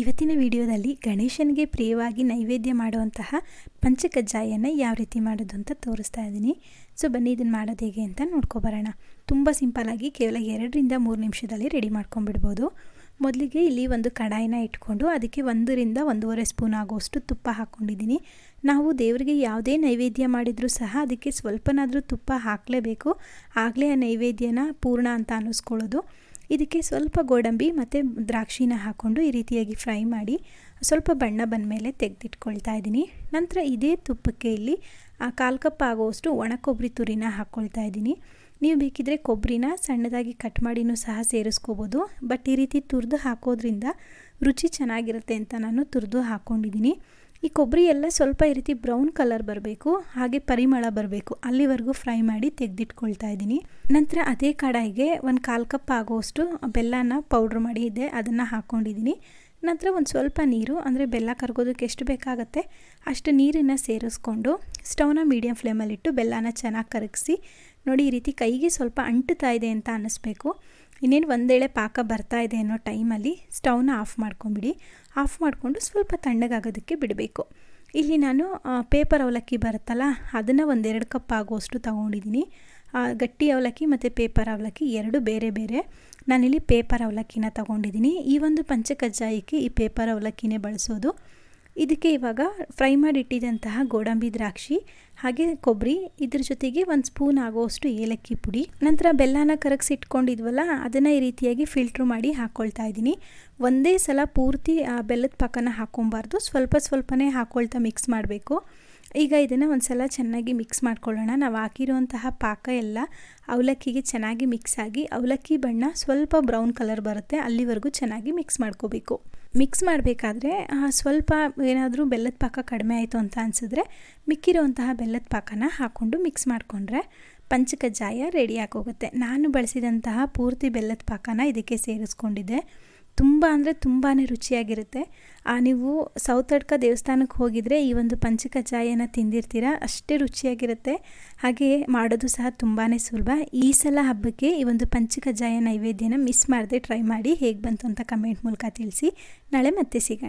ಇವತ್ತಿನ ವಿಡಿಯೋದಲ್ಲಿ ಗಣೇಶನಿಗೆ ಪ್ರಿಯವಾಗಿ ನೈವೇದ್ಯ ಮಾಡುವಂತಹ ಪಂಚಕಜ್ಜಾಯನ ಯಾವ ರೀತಿ ಮಾಡೋದು ಅಂತ ತೋರಿಸ್ತಾ ಇದ್ದೀನಿ. ಸೊ ಬನ್ನಿ ಇದನ್ನು ಮಾಡೋದು ಹೇಗೆ ಅಂತ ನೋಡ್ಕೊಬರೋಣ. ತುಂಬ ಸಿಂಪಲಾಗಿ ಕೇವಲ ಎರಡರಿಂದ ಮೂರು ನಿಮಿಷದಲ್ಲಿ ರೆಡಿ ಮಾಡ್ಕೊಂಡ್ಬಿಡ್ಬೋದು. ಮೊದಲಿಗೆ ಇಲ್ಲಿ ಒಂದು ಕಡಾಯಿನ ಇಟ್ಕೊಂಡು ಅದಕ್ಕೆ ಒಂದರಿಂದ ಒಂದೂವರೆ ಸ್ಪೂನ್ ಆಗೋಷ್ಟು ತುಪ್ಪ ಹಾಕ್ಕೊಂಡಿದ್ದೀನಿ. ನಾವು ದೇವರಿಗೆ ಯಾವುದೇ ನೈವೇದ್ಯ ಮಾಡಿದರೂ ಸಹ ಅದಕ್ಕೆ ಸ್ವಲ್ಪನಾದರೂ ತುಪ್ಪ ಹಾಕಲೇಬೇಕು. ಆಗಲೇ ಆ ನೈವೇದ್ಯನ ಪೂರ್ಣ ಅಂತ ಅನ್ನಿಸ್ಕೊಳ್ಳೋದು ಇದಕ್ಕೆ ಸ್ವಲ್ಪ ಗೋಡಂಬಿ ಮತ್ತು ದ್ರಾಕ್ಷಿನ ಹಾಕ್ಕೊಂಡು ಈ ರೀತಿಯಾಗಿ ಫ್ರೈ ಮಾಡಿ ಸ್ವಲ್ಪ ಬಣ್ಣ ಬಂದ ಮೇಲೆ ತೆಗೆದಿಟ್ಕೊಳ್ತಾ ಇದ್ದೀನಿ. ನಂತರ ಇದೇ ತುಪ್ಪಕ್ಕೆ ಇಲ್ಲಿ ಕಾಲು ಕಪ್ ಆಗುವಷ್ಟು ಒಣ ಕೊಬ್ಬರಿ ತುರಿನ ಹಾಕ್ಕೊಳ್ತಾ ಇದ್ದೀನಿ. ನೀವು ಬೇಕಿದ್ರೆ ಕೊಬ್ಬರಿನ ಸಣ್ಣದಾಗಿ ಕಟ್ ಮಾಡಿನೂ ಸಹ ಸೇರಿಸ್ಕೋಬೋದು. ಬಟ್ ಈ ರೀತಿ ತುರಿದು ಹಾಕೋದ್ರಿಂದ ರುಚಿ ಚೆನ್ನಾಗಿರುತ್ತೆ ಅಂತ ನಾನು ತುರಿದು ಹಾಕ್ಕೊಂಡಿದ್ದೀನಿ. ಈ ಕೊಬ್ಬರಿ ಎಲ್ಲ ಸ್ವಲ್ಪ ಈ ರೀತಿ ಬ್ರೌನ್ ಕಲರ್ ಬರಬೇಕು, ಹಾಗೆ ಪರಿಮಳ ಬರಬೇಕು. ಅಲ್ಲಿವರೆಗೂ ಫ್ರೈ ಮಾಡಿ ತೆಗೆದಿಟ್ಕೊಳ್ತಾ ಇದ್ದೀನಿ. ನಂತರ ಅದೇ ಕಡಾಯಿಗೆ ಒಂದು ಕಾಲು ಕಪ್ ಆಗೋಷ್ಟು ಬೆಲ್ಲನ ಪೌಡ್ರ್ ಮಾಡಿ ಇದೆ, ಅದನ್ನು ಹಾಕ್ಕೊಂಡಿದ್ದೀನಿ ನಂತರ ಒಂದು ಸ್ವಲ್ಪ ನೀರು, ಅಂದರೆ ಬೆಲ್ಲ ಕರ್ಗೋದಕ್ಕೆ ಎಷ್ಟು ಬೇಕಾಗತ್ತೆ ಅಷ್ಟು ನೀರನ್ನು ಸೇರಿಸ್ಕೊಂಡು ಸ್ಟವ್ನ ಮೀಡಿಯಮ್ ಫ್ಲೇಮಲ್ಲಿಟ್ಟು ಬೆಲ್ಲನ ಚೆನ್ನಾಗಿ ಕರಗಿಸಿ, ನೋಡಿ ಈ ರೀತಿ ಕೈಗೆ ಸ್ವಲ್ಪ ಅಂಟುತ್ತಾ ಇದೆ ಅಂತ ಅನ್ನಿಸ್ಬೇಕು. ಇನ್ನೇನು ಒಂದೇಳೆ ಪಾಕ ಬರ್ತಾ ಇದೆ ಅನ್ನೋ ಟೈಮಲ್ಲಿ ಸ್ಟವ್ನ ಆಫ್ ಮಾಡ್ಕೊಂಬಿಡಿ. ಆಫ್ ಮಾಡಿಕೊಂಡು ಸ್ವಲ್ಪ ತಣ್ಣಗಾಗೋದಕ್ಕೆ ಬಿಡಬೇಕು. ಇಲ್ಲಿ ನಾನು ಪೇಪರ್ ಅವಲಕ್ಕಿ ಬರುತ್ತಲ್ಲ, ಅದನ್ನು ಒಂದೆರಡು ಕಪ್ ಆಗುವಷ್ಟು ತೊಗೊಂಡಿದ್ದೀನಿ. ಗಟ್ಟಿ ಅವಲಕ್ಕಿ ಮತ್ತು ಪೇಪರ್ ಅವಲಕ್ಕಿ ಎರಡು ಬೇರೆ ಬೇರೆ. ನಾನಿಲ್ಲಿ ಪೇಪರ್ ಅವಲಕ್ಕಿನ ತಗೊಂಡಿದ್ದೀನಿ. ಈ ಒಂದು ಪಂಚಕಜ್ಜಾಯಕ್ಕೆ ಈ ಪೇಪರ್ ಅವಲಕ್ಕಿನೇ ಬಳಸೋದು. ಇದಕ್ಕೆ ಇವಾಗ ಫ್ರೈ ಮಾಡಿ ಮಾಡಿಟ್ಟಿದ್ದಂತಹ ಗೋಡಂಬಿ ದ್ರಾಕ್ಷಿ, ಹಾಗೆ ಕೊಬ್ಬರಿ, ಇದ್ರ ಜೊತೆಗೆ ಒಂದು ಸ್ಪೂನ್ ಆಗೋಷ್ಟು ಏಲಕ್ಕಿ ಪುಡಿ. ನಂತರ ಬೆಲ್ಲನ ಕರಗಿಸಿ ಇಟ್ಕೊಂಡಿದ್ವಲ್ಲ ಅದನ್ನು ಈ ರೀತಿಯಾಗಿ ಫಿಲ್ಟ್ರ್ ಮಾಡಿ ಹಾಕ್ಕೊಳ್ತಾ ಇದ್ದೀನಿ. ಒಂದೇ ಸಲ ಪೂರ್ತಿ ಬೆಲ್ಲದ ಪಾಕನ ಹಾಕ್ಕೊಬಾರ್ದು ಸ್ವಲ್ಪ ಸ್ವಲ್ಪನೇ ಹಾಕ್ಕೊಳ್ತಾ ಮಿಕ್ಸ್ ಮಾಡಬೇಕು. ಈಗ ಇದನ್ನು ಒಂದು ಸಲ ಚೆನ್ನಾಗಿ ಮಿಕ್ಸ್ ಮಾಡ್ಕೊಳ್ಳೋಣ. ನಾವು ಹಾಕಿರುವಂತಹ ಪಾಕ ಎಲ್ಲ ಅವಲಕ್ಕಿಗೆ ಚೆನ್ನಾಗಿ ಮಿಕ್ಸ್ ಆಗಿ ಅವಲಕ್ಕಿ ಬಣ್ಣ ಸ್ವಲ್ಪ ಬ್ರೌನ್ ಕಲರ್ ಬರುತ್ತೆ. ಅಲ್ಲಿವರೆಗೂ ಚೆನ್ನಾಗಿ ಮಿಕ್ಸ್ ಮಾಡ್ಕೋಬೇಕು. ಮಿಕ್ಸ್ ಮಾಡಬೇಕಾದ್ರೆ ಸ್ವಲ್ಪ ಏನಾದರೂ ಬೆಲ್ಲದ ಪಾಕ ಕಡಿಮೆ ಆಯಿತು ಅಂತ ಅನಿಸಿದ್ರೆ ಮಿಕ್ಕಿರುವಂತಹ ಬೆಲ್ಲದ ಪಾಕನ ಹಾಕ್ಕೊಂಡು ಮಿಕ್ಸ್ ಮಾಡಿಕೊಂಡ್ರೆ ಪಂಚಕಜ್ಜಾಯ ರೆಡಿ ಆಗೋಗುತ್ತೆ. ನಾನು ಬಳಸಿದಂತಹ ಪೂರ್ತಿ ಬೆಲ್ಲದ ಪಾಕನ ಇದಕ್ಕೆ ಸೇರಿಸ್ಕೊಂಡಿದ್ದೆ. ತುಂಬ ಅಂದರೆ ತುಂಬಾ ರುಚಿಯಾಗಿರುತ್ತೆ. ನೀವು ಸೌತಡ್ಕ ದೇವಸ್ಥಾನಕ್ಕೆ ಹೋಗಿದರೆ ಈ ಒಂದು ಪಂಚಕಜ್ಜಾಯನ ತಿಂದಿರ್ತೀರ, ಅಷ್ಟೇ ರುಚಿಯಾಗಿರುತ್ತೆ. ಹಾಗೆ ಮಾಡೋದು ಸಹ ತುಂಬಾ ಸುಲಭ. ಈ ಸಲ ಹಬ್ಬಕ್ಕೆ ಈ ಒಂದು ಪಂಚಕಜ್ಜಾಯ ನೈವೇದ್ಯನ ಮಿಸ್ ಮಾಡದೆ ಟ್ರೈ ಮಾಡಿ ಹೇಗೆ ಬಂತು ಅಂತ ಕಮೆಂಟ್ ಮೂಲಕ ತಿಳಿಸಿ. ನಾಳೆ ಮತ್ತೆ ಸಿಗೋಣ.